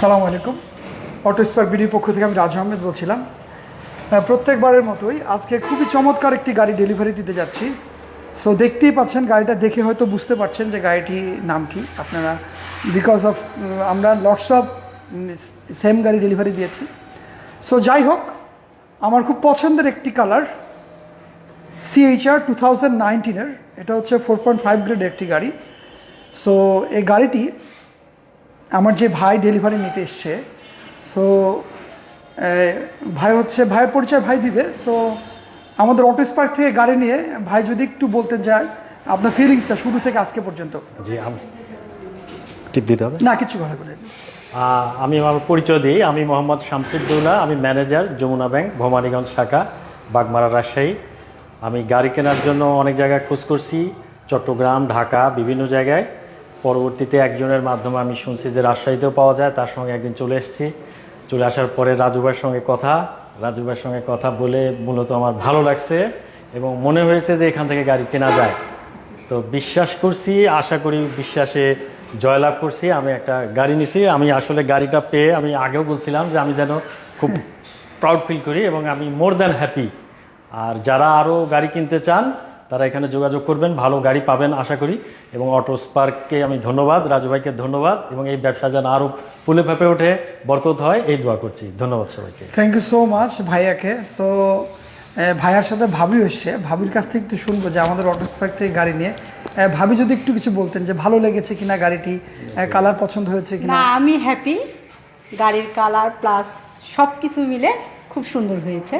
সালাম আলাইকুম। Auto spark বিডির পক্ষ থেকে আমি রাজ আহমেদ বলছিলাম। প্রত্যেকবারের মতোই আজকে খুবই চমৎকার একটি গাড়ি ডেলিভারি দিতে যাচ্ছি। সো দেখতেই পাচ্ছেন, গাড়িটা দেখে হয়তো বুঝতে পারছেন যে গাড়িটির নাম কি। আপনারা বিকজ অফ আমরা লটস অফ সেম গাড়ি ডেলিভারি দিয়েছি। সো যাই হোক, আমার খুব পছন্দের একটি কালার সিএইচআর টু থাউজেন্ড নাইনটিনের এটা হচ্ছে ফোর পয়েন্ট ফাইভ গ্রেড একটি গাড়ি। সো এই গাড়িটি আমার যে ভাই ডেলিভারি নিতে এসছে সো ভাই হচ্ছে ভাইয়ের পরিচয় ভাই দিবে সো আমাদের অটো স্পার্ক থেকে গাড়ি নিয়ে ভাই যদি একটু বলতে যায় আপনার ফিলিংসটা শুরু থেকে আজকে পর্যন্ত। জি টিপ দিতে হবে? না কিছু ভালো করে। আমি আমার পরিচয় দিই আমি মোহাম্মদ শামসুদ্দৌলা আমি ম্যানেজার যমুনা ব্যাংক ভবানীগঞ্জ শাখা বাগমারা রাজশাহী। আমি গাড়ি কেনার জন্য অনেক জায়গায় খোঁজ করছি চট্টগ্রাম ঢাকা বিভিন্ন জায়গায়। পরবর্তীতে একজনের মাধ্যমে আমি শুনছি যে রাজশাহীতেও পাওয়া যায়, তার সঙ্গে একদিন চলে এসেছি। চলে আসার পরে রাজু সঙ্গে কথা, রাজু সঙ্গে কথা বলে মূলত আমার ভালো লাগছে এবং মনে হয়েছে যে এখান থেকে গাড়ি কেনা যায়। তো বিশ্বাস করছি, আশা করি বিশ্বাসে জয়লাভ করছি, আমি একটা গাড়ি নিছি, আমি আসলে গাড়িটা পেয়ে আমি আগেও বলছিলাম যে আমি যেন খুব প্রাউড ফিল করি এবং আমি মোর দ্যান হ্যাপি আর যারা আরও গাড়ি কিনতে চান তারা এখানে যোগাযোগ করবেন ভালো গাড়ি পাবেন আশা করি। এবং অটো স্পার্ককে আমি ধন্যবাদ রাজু ভাইকে ধন্যবাদ এবং এই ব্যবসা যেন আরও ফুলে ফেপে ওঠে বরকত হয় এই দোয়া করছি। ধন্যবাদ সবাইকে। থ্যাংক ইউ সো মাচ ভাইয়াকে। সো ভাইয়ার সাথে ভাবি এসছে ভাবির কাছ থেকে একটু শুনব যে আমাদের অটো স্পার্ক থেকে গাড়ি নিয়ে। ভাবি যদি একটু কিছু বলতেন যে ভালো লেগেছে কিনা গাড়িটি কালার পছন্দ হয়েছে কিনা? না আমি হ্যাপি গাড়ির কালার প্লাস সব কিছু মিলে খুব সুন্দর হয়েছে।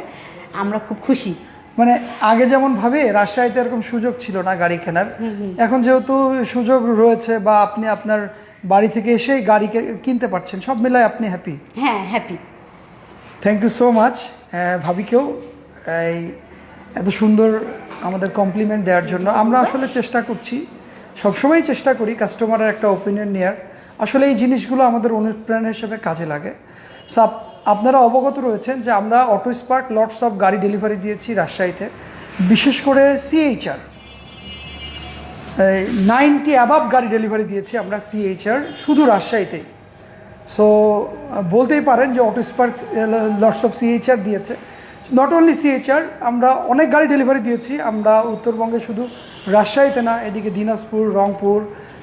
আমরা খুব খুশি। মানে আগে যেমন ভাবে রাজশাহীতে এরকম সুযোগ ছিল না গাড়ি কেনার। এখন যেহেতু সুযোগ রয়েছে বা আপনি আপনার বাড়ি থেকে এসেই গাড়ি কিনতে পারছেন সব মিলায় আপনি হ্যাপি হ্যাঁ happy thank you so much ভাবিকেও এই এত সুন্দর আমাদের কমপ্লিমেন্ট দেওয়ার জন্য। আমরা আসলে চেষ্টা করছি সবসময় চেষ্টা করি কাস্টমারের একটা ওপিনিয়ন নেওয়ার আসলে এই জিনিসগুলো আমাদের অনুপ্রেরণা হিসেবে কাজে লাগে। সো আপনারা অবগত রয়েছেন যে আমরা অটো স্পার্ক লটস অফ গাড়ি ডেলিভারি দিয়েছি রাজশাহীতে, বিশেষ করে সিএইচআর নাইনটি অ্যাবাভ গাড়ি ডেলিভারি দিয়েছি আমরা সিএইচআর শুধু রাজশাহীতেই। সো বলতেই পারেন যে Auto Spark, lots of CHR দিয়েছে। নট অনলি সিএইচআর আমরা অনেক গাড়ি ডেলিভারি দিয়েছি। আমরা উত্তরবঙ্গে শুধু রাজশাহীতে না, এদিকে দিনাজপুর, রংপুর,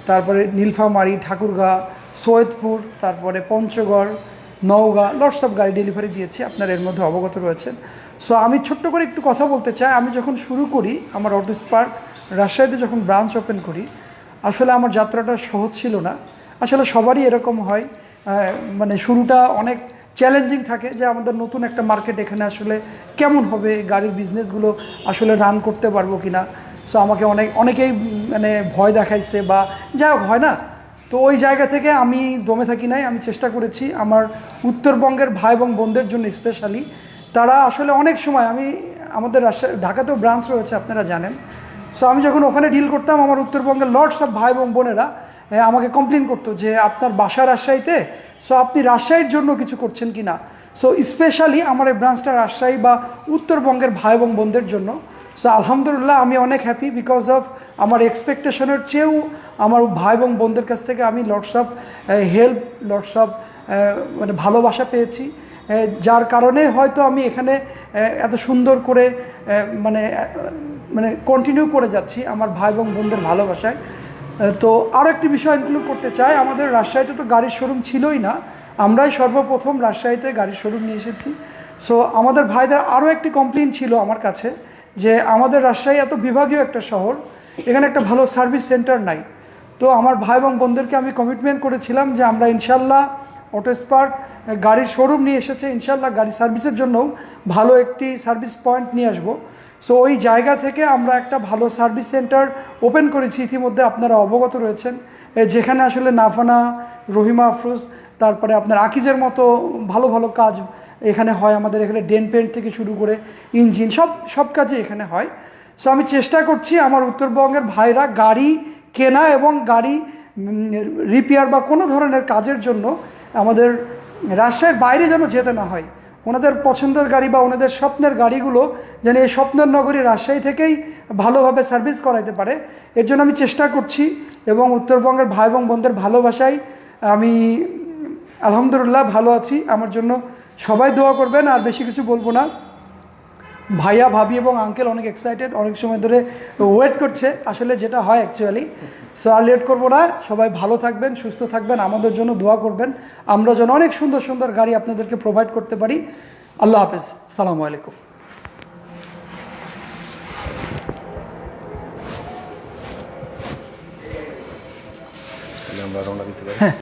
তারপরে নীলফামারী, ঠাকুরগাঁ, সৈয়দপুর, তারপরে পঞ্চগড় নওগাঁ লটস অফ গাড়ি ডেলিভারি দিয়েছি, আপনারা এর মধ্যে অবগত রয়েছেন। সো আমি ছোট্ট করে একটু কথা বলতে চাই। আমি যখন শুরু করি, আমার অটো স্পার্ক রাজশাহীতে যখন ব্রাঞ্চ ওপেন করি, আসলে আমার যাত্রাটা সহজ ছিল না। আসলে সবারই এরকম হয় মানে শুরুটা অনেক চ্যালেঞ্জিং থাকে যে আমাদের নতুন একটা মার্কেট এখানে আসলে কেমন হবে, গাড়ির বিজনেসগুলো আসলে রান করতে পারব কি না সো আমাকে অনেক, অনেকেই মানে ভয় দেখাইছে বা যা হয় না। তো ওই জায়গা থেকে আমি দমে থাকি নাই, আমি চেষ্টা করেছি আমার উত্তরবঙ্গের ভাই এবং বোনদের জন্য স্পেশালি তারা আসলে অনেক সময় আমি, আমাদের ঢাকাতেও ব্রাঞ্চ রয়েছে, আপনারা জানেন। সো আমি যখন ওখানে ডিল করতাম, আমার উত্তরবঙ্গের লর্ডস অফ ভাই এবং বোনেরা আমাকে কমপ্লেন করতো যে, আপনার বাসা রাজশাহীতে? সো আপনি রাজশাহীর জন্য কিছু করছেন কি না সো স্পেশালি আমার এই ব্রাঞ্চটা রাজশাহী বা উত্তরবঙ্গের ভাই এবং বোনদের জন্য। সো আলহামদুলিল্লাহ আমি অনেক হ্যাপি বিকজ অফ আমার এক্সপেকটেশনের চেয়েও আমার ভাই এবং বোনদের কাছ থেকে আমি lots of help lots of মানে ভালোবাসা পেয়েছি। যার কারণে হয়তো আমি এখানে এত সুন্দর করে মানে মানে কন্টিনিউ করে যাচ্ছি আমার ভাই এবং বোনদের ভালোবাসায়। তো আরও একটি বিষয় ইনক্লুড করতে চাই, আমাদের রাজশাহীতে তো গাড়ির শোরুম ছিলই না। আমরাই সর্বপ্রথম রাজশাহীতে গাড়ির শোরুম নিয়ে এসেছি। সো আমাদের ভাইদের আরও একটি কমপ্লেন ছিল আমার কাছে। যে আমাদের রাজশাহী এত বিভাগীয় একটা শহর, এখানে একটা ভালো সার্ভিস সেন্টার নাই। তো আমার ভাই এবং বোনদেরকে আমি কমিটমেন্ট করেছিলাম যে আমরা ইনশাল্লাহ অটো স্পার্ক গাড়ির শোরুম নিয়ে এসেছে ইনশাল্লাহ গাড়ি সার্ভিসের জন্যও ভালো একটি সার্ভিস পয়েন্ট নিয়ে আসব। সো ওই জায়গা থেকে আমরা একটা ভালো সার্ভিস সেন্টার ওপেন করেছি, ইতিমধ্যে আপনারা অবগত রয়েছেন। যেখানে আসলে নাফানা, রহিমা আফরোজ, তারপরে আপনার আকিজের মতো ভালো ভালো কাজ এখানে হয় আমাদের এখানে ডেন পেন্ট থেকে শুরু করে ইঞ্জিন, সব সব কাজই এখানে হয়। সো আমি চেষ্টা করছি আমার উত্তরবঙ্গের ভাইরা গাড়ি কেনা এবং গাড়ি রিপেয়ার বা কোনো ধরনের কাজের জন্য আমাদের রাজশাহীর বাইরে যেন যেতে না হয়। ওনাদের পছন্দের গাড়ি বা ওনাদের স্বপ্নের গাড়িগুলো যেন এই স্বপ্নের নগরী রাজশাহী থেকেই ভালোভাবে সার্ভিস করাইতে পারে। এর জন্য আমি চেষ্টা করছি এবং উত্তরবঙ্গের ভাই এবং বোনদের ভালোবাসায় আমি, আলহামদুলিল্লাহ ভালো আছি। আমার জন্য সবাই দোয়া করবেন আর বেশি কিছু বলব না। ভাইয়া ভাবি এবং আঙ্কেল অনেক এক্সাইটেড অনেক সময় ধরে ওয়েট করছে আসলে যেটা হয় অ্যাকচুয়ালি সো আর লেট করব না সবাই ভালো থাকবেন সুস্থ থাকবেন আমাদের জন্য দোয়া করবেন। আমরা যেন অনেক সুন্দর সুন্দর গাড়ি আপনাদেরকে প্রোভাইড করতে পারি। আল্লাহ হাফেজ সালামু আলাইকুম। আমরা রওনা দিতে পারি